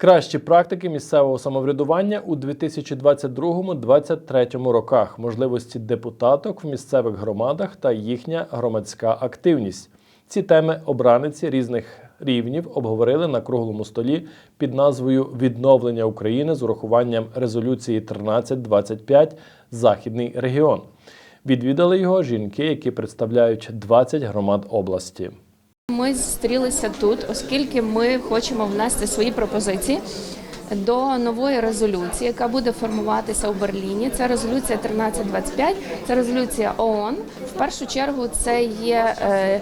Кращі практики місцевого самоврядування у 2022-2023 роках, можливості депутаток в місцевих громадах та їхня громадська активність. Ці теми обраниці різних рівнів обговорили на круглому столі під назвою Відновлення України з урахуванням резолюції 1325 Західний регіон. Відвідали його жінки, які представляють 20 громад області. Ми зустрілися тут, оскільки ми хочемо внести свої пропозиції до нової резолюції, яка буде формуватися у Берліні. Це резолюція 1325, це резолюція ООН. В першу чергу це є е,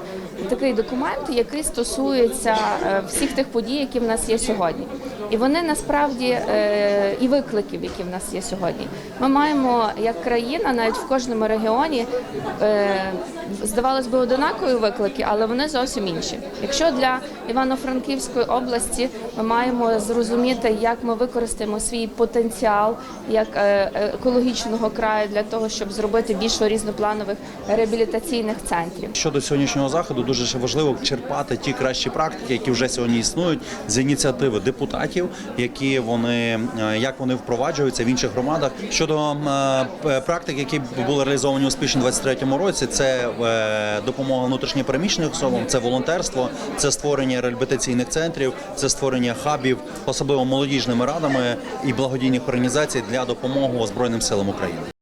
такий документ, який стосується е, всіх тих подій, які в нас є сьогодні. І вони насправді е, і викликів, які в нас є сьогодні. Ми маємо як країна, навіть в кожному регіоні, е, здавалось би, одинакові виклики, але вони зовсім інші. Якщо для Івано-Франківської області ми маємо зрозуміти, як ми використаємо свій потенціал як екологічного краю для того, щоб зробити більше різнопланових реабілітаційних центрів. Щодо сьогоднішнього заходу, дуже важливо черпати ті кращі практики, які вже сьогодні існують з ініціативи депутатів, які вони е, як вони впроваджуються в інших громадах. Щодо е, практик, які були реалізовані успішно у 2023 році, це е, допомога внутрішньопереміщеним особам, це волонтерство, це створення реабілітаційних центрів, це створення хабів, особливо молодіжними радами і благодійних організацій для допомоги Збройним силам України.